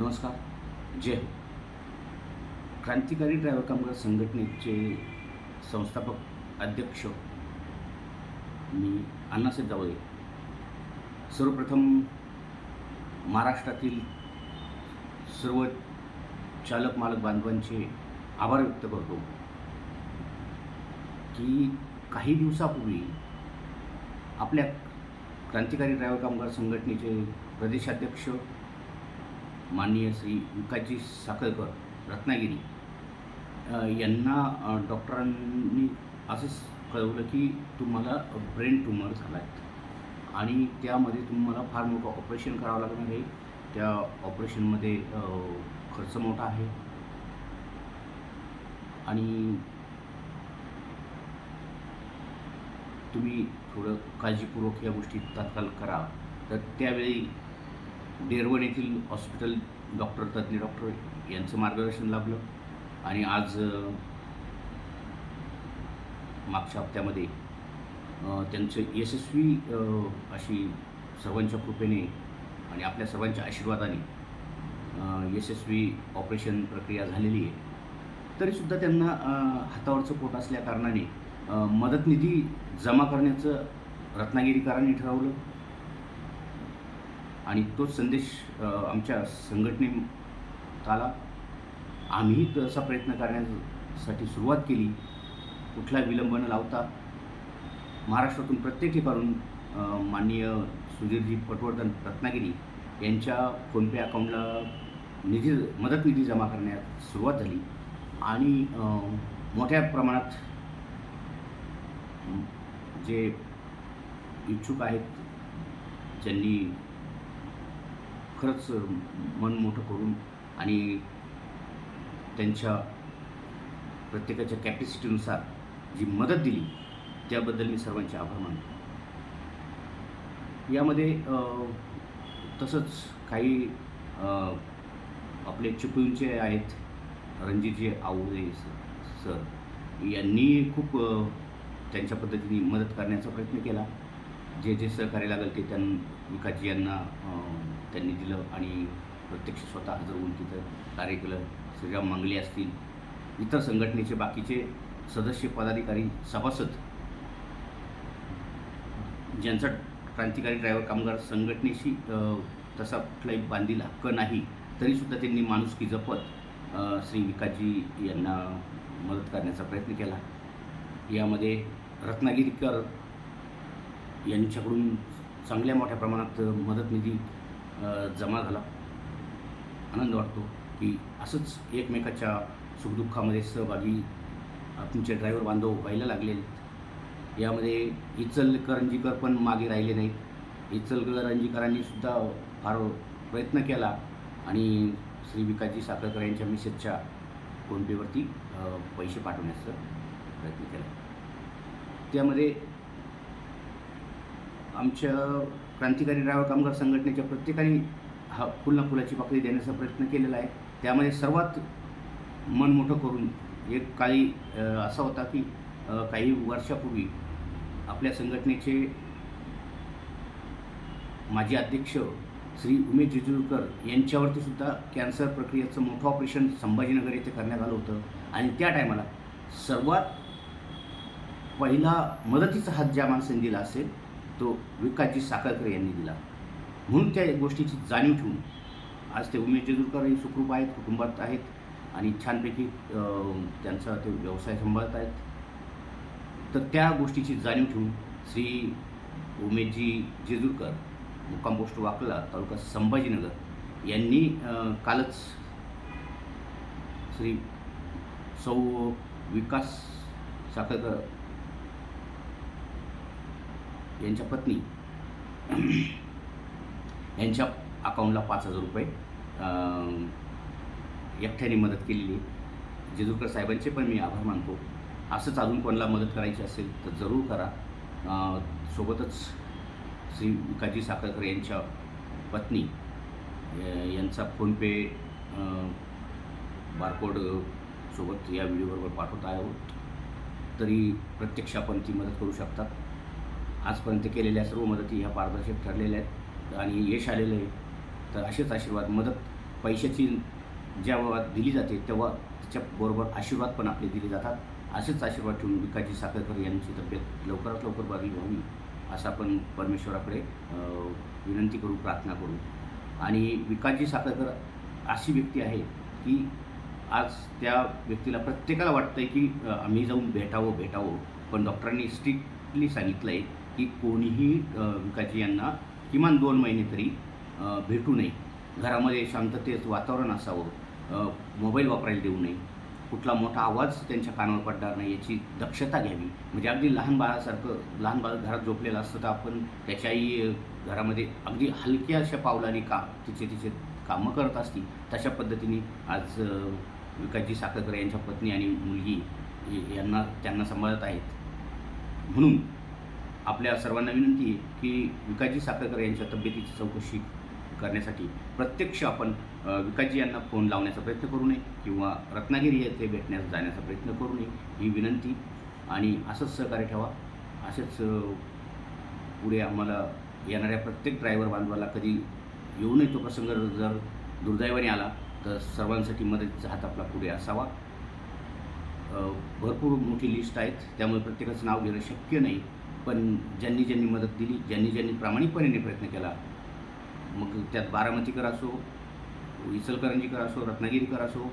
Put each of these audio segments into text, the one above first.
नमस्कार. जय हो क्रांतिकारी ड्रायव्हर कामगार संघटनेचे संस्थापक अध्यक्ष मी अण्णासाहेब जावळे. सर्वप्रथम महाराष्ट्रातील सर्व चालक मालक बांधवांचे आभार व्यक्त करतो की काही दिवसापूर्वी आपल्या क्रांतिकारी ड्रायव्हर कामगार संघटनेचे प्रदेशाध्यक्ष माननीय श्री विकासजी साखळकर रत्नागिरी यांना डॉक्टरांनी असंच कळवलं की तुम्हाला ब्रेन ट्युमर झाला आहे आणि त्यामध्ये तुम्हाला फार मोठं ऑपरेशन करावं लागणार आहे. त्या ऑपरेशनमध्ये खर्च मोठा आहे. आणि तुम्ही थोडं काळजीपूर्वक या गोष्टी तात्काळ करा. तर त्यावेळी डेरवण येथील हॉस्पिटल डॉक्टर तज्ज्ञ डॉक्टर यांचं मार्गदर्शन लाभलं. आणि आज मागच्या हप्त्यामध्ये त्यांचं यशस्वी अशी सर्वांच्या कृपेने आणि आपल्या सर्वांच्या आशीर्वादाने यशस्वी ऑपरेशन प्रक्रिया झालेली आहे. तरीसुद्धा त्यांना हातावरचं पोट असल्या कारणाने मदत निधी जमा करण्याचं रत्नागिरीकरांनी ठरवलं. आणि तोच संदेश आमच्या संघटनेला आम्ही आम्हीही तसा प्रयत्न करण्यासाठी सुरुवात केली. कुठला विलंब न लावता महाराष्ट्रातून प्रत्येक ठिकाणून माननीय सुधीरजी पटवर्धन रत्नागिरी यांच्या फोनपे अकाउंटला निधी मदत निधी जमा करण्यास सुरुवात झाली. आणि मोठ्या प्रमाणात जे इच्छुक आहेत ज्यांनी खरंच मन मोठं करून आणि त्यांच्या प्रत्येकाच्या कॅपॅसिटीनुसार जी मदत दिली त्याबद्दल मी सर्वांचे आभार मानतो. यामध्ये तसंच काही आपले चिपळूणचे आहेत रणजितजी आवळे सर यांनी खूप त्यांच्या पद्धतीने मदत करण्याचा प्रयत्न केला. जे जे सहकार्य लागेल ते त्यां विकाजी यांना त्यांनी दिलं आणि प्रत्यक्ष स्वतः हजर होऊन तिथं कार्य केलं. श्रीराम मांगले असतील इतर संघटनेचे बाकीचे सदस्य पदाधिकारी सभासद ज्यांचा क्रांतिकारी ड्रायव्हर कामगार संघटनेशी तसा कुठलाही बांधील हक्क नाही तरीसुद्धा त्यांनी माणुसकी जपत श्री विकाजी यांना मदत करण्याचा प्रयत्न केला. यामध्ये रत्नागिरीकर यांच्याकडून चांगल्या मोठ्या प्रमाणात मदत निधी जमा झाला. आनंद वाटतो की असंच एकमेकाच्या सुखदुःखामध्ये सहभागी तुमचे ड्रायव्हर बांधव व्हायला लागले यामध्ये इचलकरंजीकर पण मागे राहिले नाहीत. इचलकरंजीकरांनी सुद्धा फार प्रयत्न केला आणि श्री विकाजी साखरकर यांच्या मिसेसच्या फोनपेवरती पैसे पाठवण्याचा प्रयत्न केला. त्यामध्ये आमच्या क्रांतिकारी ड्रायव्हर कामगार संघटनेच्या प्रत्येकाने हा फुल ना फुलाची पाकळी देण्याचा प्रयत्न केलेला आहे. त्यामध्ये सर्वात मन मोठं करून एक काही असा होता की काही वर्षापूर्वी आपल्या संघटनेचे माजी अध्यक्ष श्री उमेश जेजुरकर यांच्यावरती सुद्धा कॅन्सर प्रक्रियेचं मोठं ऑपरेशन संभाजीनगर येथे करण्यात आलं होतं. आणि त्या टायमाला सर्वात पहिला मदतीचा हात ज्या माणसाने दिला असेल तो विकासजी साखरकर यांनी दिला. म्हणून त्या गोष्टीची जाणीव ठेवून आज ते उमेश जेजुरकरही सुखरूप आहेत कुटुंबात आहेत आणि छानपैकी त्यांचा ते व्यवसाय सांभाळत आहेत. तर त्या गोष्टीची जाणीव ठेवून श्री उमेशजी जेजुरकर मुक्काम पोस्ट वाकला तालुका संभाजीनगर यांनी कालच श्री सौ विकास साखरकर यांच्या पत्नी यांच्या अकाउंटला पाच हजार रुपये एकट्याने मदत केलेली आहे. जेजुरकर साहेबांचे पण मी आभार मानतो. असंच अजून कोणाला मदत करायची असेल तर जरूर करा. सोबतच श्री विकाजी साखरकर यांच्या पत्नी यांचा फोनपे बारकोड सोबत या व्हिडिओबरोबर पाठवत आहोत. तरी प्रत्यक्ष आपण ती मदत करू शकतात. आजपर्यंत केलेल्या सर्व मदती ह्या पारदर्शक ठरलेल्या आहेत. आणि यश आलेलं आहे. तर असेच आशीर्वाद मदत पैशाची जेव्हा दिली जाते तेव्हा त्याच्याबरोबर आशीर्वाद पण आपले दिले जातात. असेच आशीर्वाद ठेवून विकाजी साखरकर यांची तब्येत लवकरात लवकर बरी व्हावी असं आपण परमेश्वराकडे विनंती करू प्रार्थना करू. आणि विकाजी साखरकर अशी व्यक्ती आहे की आज त्या व्यक्तीला प्रत्येकाला वाटतं आहे की आम्ही जाऊन भेटावं भेटावं. पण डॉक्टरांनी स्ट्रिक्टली सांगितलं आहे की कोणीही अं, यांना किमान दोन महिने तरी भेटू नये. घरामध्ये शांततेचं वातावरण असावं. मोबाईल वापरायला देऊ नये. कुठला मोठा आवाज त्यांच्या कानावर पडणार नाही याची दक्षता घ्यावी. म्हणजे अगदी लहान बाळासारखं लहान बाळ घरात झोपलेलं असतं तर आपण त्याच्याही घरामध्ये अगदी हलक्या अशा पावलाने का तिचे तिचे कामं करत असतील तशा पद्धतीने आज विकासजी साखरकर यांच्या पत्नी आणि मुलगी यांना त्यांना सांभाळत आहेत. म्हणून आपल्या सर्वांना विनंती आहे की विकाजी साखरकर यांच्या तब्येतीची चौकशी करण्यासाठी प्रत्यक्ष आपण विकाजी यांना फोन लावण्याचा प्रयत्न करू नये किंवा रत्नागिरी येथे भेटण्यास जाण्याचा प्रयत्न करू नये ही विनंती. आणि असंच सहकार्य ठेवा. असेच पुढे आम्हाला येणाऱ्या प्रत्येक ड्रायव्हर बांधवाला कधी येऊ नये तो प्रसंग जर दुर्दैवाने आला तर सर्वांसाठी मदतीचा हात आपला पुढे असावा. भरपूर मोठी लिस्ट आहेत त्यामुळे प्रत्येकाचं नाव घेणं शक्य नाही. पण ज्यांनी ज्यांनी मदत दिली ज्यांनी ज्यांनी प्रामाणिकपणे प्रयत्न केला मग त्यात बारामतीकर असो इचलकरंजीकर असो रत्नागिरीकर असो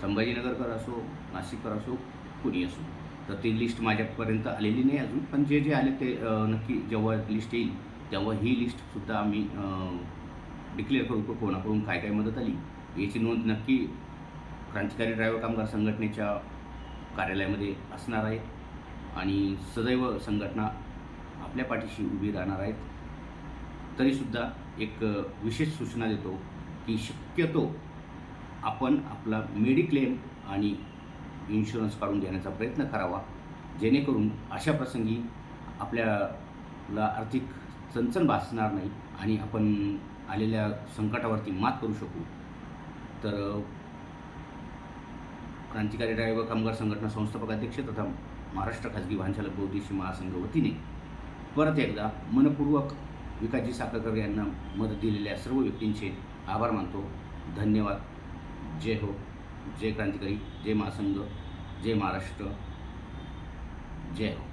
संभाजीनगरकर असो नाशिककर असो कुणी असो. तर ती लिस्ट माझ्यापर्यंत आलेली नाही अजून पण जे जे आले ते नक्की जेव्हा लिस्ट येईल तेव्हा ही लिस्टसुद्धा आम्ही डिक्लेअर करू को- कोणाकडून काय काय मदत आली. याची नोंद नक्की क्रांतिकारी ड्रायव्हर कामगार संघटनेच्या कार्यालयामध्ये असणार आहे. आणि सदैव संघटना आपल्या पाठीशी उभी राहणार आहेत. तरीसुद्धा एक विशेष सूचना देतो की शक्यतो आपण आपला मेडिक्लेम आणि इन्शुरन्स काढून घेण्याचा प्रयत्न करावा. जेणेकरून अशा प्रसंगी आपल्याला आर्थिक चणचण भासणार नाही आणि आपण आलेल्या संकटावरती मात करू शकू. तर क्रांतिकारी ड्रायव्हर कामगार संघटना संस्थापक अध्यक्ष तथा महाराष्ट्र खाजगी वाहनचालक चालक महासंघ वतीने परत एकदा मनपूर्वक विकासजी साखरकर यांना मदत दिलेल्या सर्व व्यक्तींचे आभार मानतो. धन्यवाद. जय हो. जय क्रांतिकारी. जय महासंघ. जय महाराष्ट्र. जय हो.